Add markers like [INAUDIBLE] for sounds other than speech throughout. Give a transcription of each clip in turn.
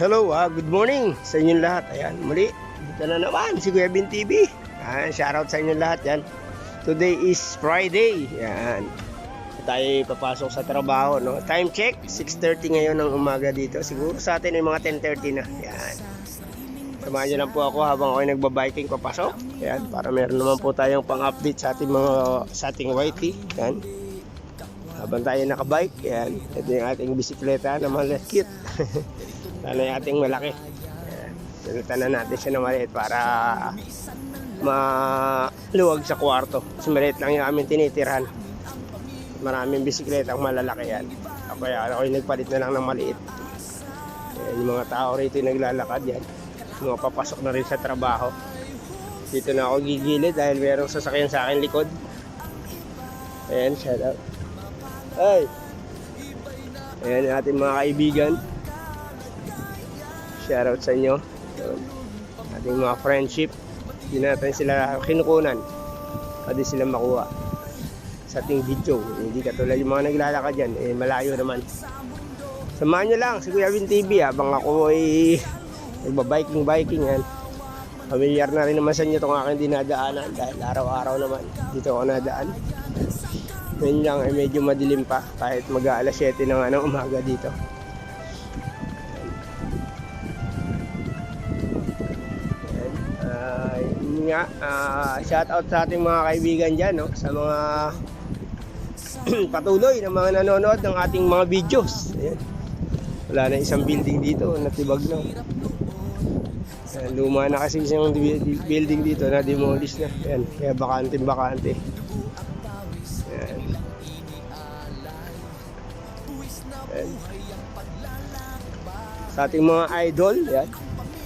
hello, ah, good morning sa inyong lahat. Ayan, muli, dito na naman si Kuya Bin TV. Ayan, shoutout sa inyong lahat yan. Today is Friday. Ayan. Tayo papasok sa trabaho, no? Time check, 6.30 ngayon ng umaga dito. Siguro sa atin ay mga 10.30 na. Ayan. Samahan niyo lang po ako habang ako'y nagbabiking papasok. Ayan, para meron naman po tayong pang-update sa ating mga sa ating YT. Ayan. Habang tayo nakabike, ayan. Ito yung ating bisikleta na maliit. [LAUGHS] Sana yung ating malaki. Pinutan na natin siya na maliit para maluwag sa kwarto. Kasi maliit lang yung aming tinitirahan. Maraming bisikleta ang malalaki yan. Ako kaya ako yung nagpalit na lang ng maliit. Ayan, yung mga tao rito yung naglalakad yan. Mga papasok na rin sa trabaho. Dito na ako gigilid dahil merong sasakyan sa akin likod. Ayan, shout out. Ay! Ayan yung ating mga kaibigan. Shoutout sa inyo. Ating mga friendship. Hindi natin sila kinukunan. Pwede sila makuha sa ating video. Hindi katulad yung mga naglalakad dyan. Eh, malayo naman. Samahan nyo lang si Kuya Win TV habang ako ay nagbabiking-biking yan. Familiar na rin naman sa inyo itong aking dinadaanan dahil araw-araw naman dito ako nadaan. Ngayon lang ay medyo madilim pa kahit mag-aalas 7 ng ano, umaga dito. Nga, ah, shout out sa ating mga kaibigan dyan, no? sa mga [CLEARS THROAT] patuloy na mga nanonood ng ating mga videos. Ayan. Wala na isang building dito, natibag na. Ayan, luma na kasi isang di- di- building dito na demolish na. Ayan, kaya bakante bakante. Ayan. Ayan. Sa ating mga idol, yan.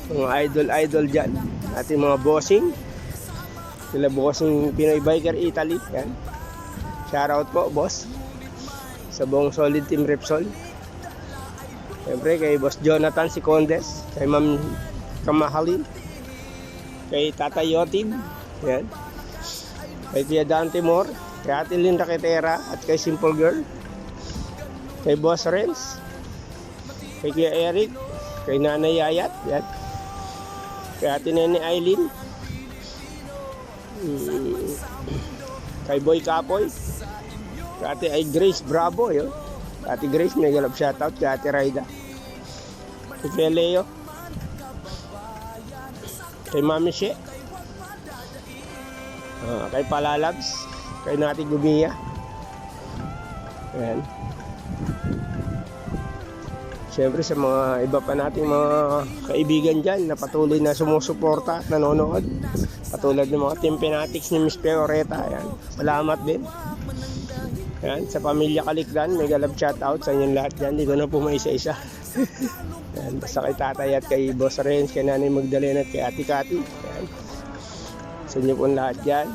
Mga idol-idol dyan. Ating mga bossing. Sila bossing Pinoy Biker Italy. Yan. Shoutout po, boss. Sa buong solid team Repsol. Siyempre kay Boss Jonathan si. Kay Ma'am Kamahalin. Kay Tata Yotid. Yan. Kay Tia Dante Moore. Kay Ate Linda Quetera. At kay Simple Girl. Kay Boss Renz. Kay Kuya Eric. Kay Nanay Yayat. Yan. Kay Ate Nene Eileen. Kay Boy Kapoy. Kay Ate ay Grace Bravo. Kay Ate Grace, may galap shoutout. Kay Ate Raida. Kay Leo. Kay Mami She. Ah, kay Palalabs. Kay Nati Gumiya. Ayan. Siyempre sa mga iba pa nating mga kaibigan dyan na patuloy na sumusuporta at nanonood. Patulad ng mga Team Fanatics ni Miss Peoreta. Ayan. Salamat din. Ayan. Sa pamilya Kalikdan, may galab shoutout sa inyong lahat dyan. Hindi ko na po maisa-isa. [LAUGHS] Ayan. Basta kay tatay at kay Boss Renz, kay Nanay Magdalena at kay Ate Kati. Ayan. Sa inyo po lahat dyan.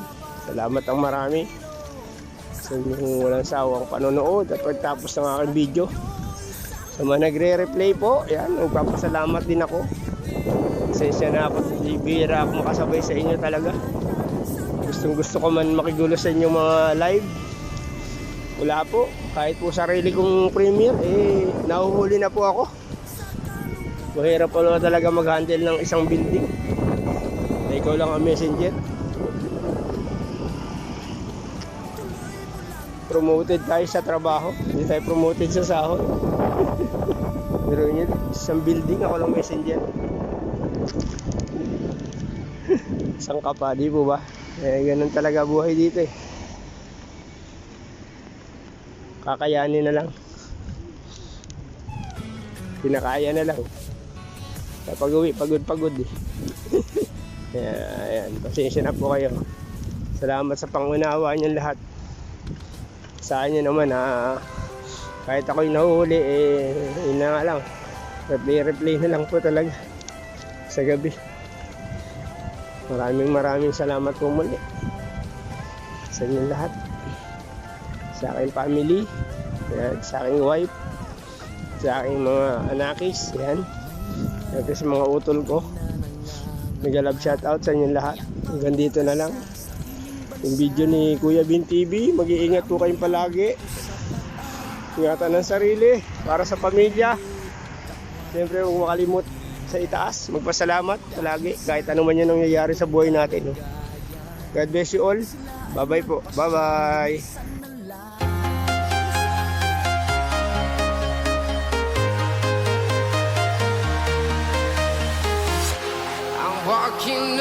Salamat ang marami. Sa inyong walang sawang panonood at pagtapos ng aking video. Sa mga nagre-replay po, yan, nagpapasalamat din ako. Pasensya na ako, di bira ako makasabay sa inyo talaga. Gustong gusto ko man makigulo sa inyong mga live. Wala po, kahit po sarili kong premiere, eh, nahuhuli na po ako. Mahirap po talaga mag-handle ng isang building. Na ikaw lang ang messenger. Promoted tayo sa trabaho, hindi tayo promoted sa sahod. Pero yun, isang building ako lang messenger. [LAUGHS] Isang ka pa, di po ba? Eh, ganun talaga buhay dito eh. Kakayanin na lang. Pinakaya na lang. Kapag uwi, pagod-pagod eh. [LAUGHS] Ayan, pasensya na po kayo. Salamat sa pangunawa niyo lahat. Sa inyo naman na kahit ako'y nahuhuli, eh, yun na nga lang. Replay-replay na lang po talaga sa gabi. Maraming maraming salamat po muli sa inyong lahat. Sa aking family, yan, sa aking wife, sa aking mga anakis, yan. At sa mga utol ko. Nag-love shoutout sa inyong lahat. Hanggang dito na lang. Yung video ni Kuya Bin TV, mag-iingat po kayong palagi. Ingatan ng sarili para sa pamilya. Siyempre, huwag makalimot sa itaas. Magpasalamat palagi kahit ano man yung nangyayari sa buhay natin. God bless you all. Bye-bye po. Bye-bye. I'm walking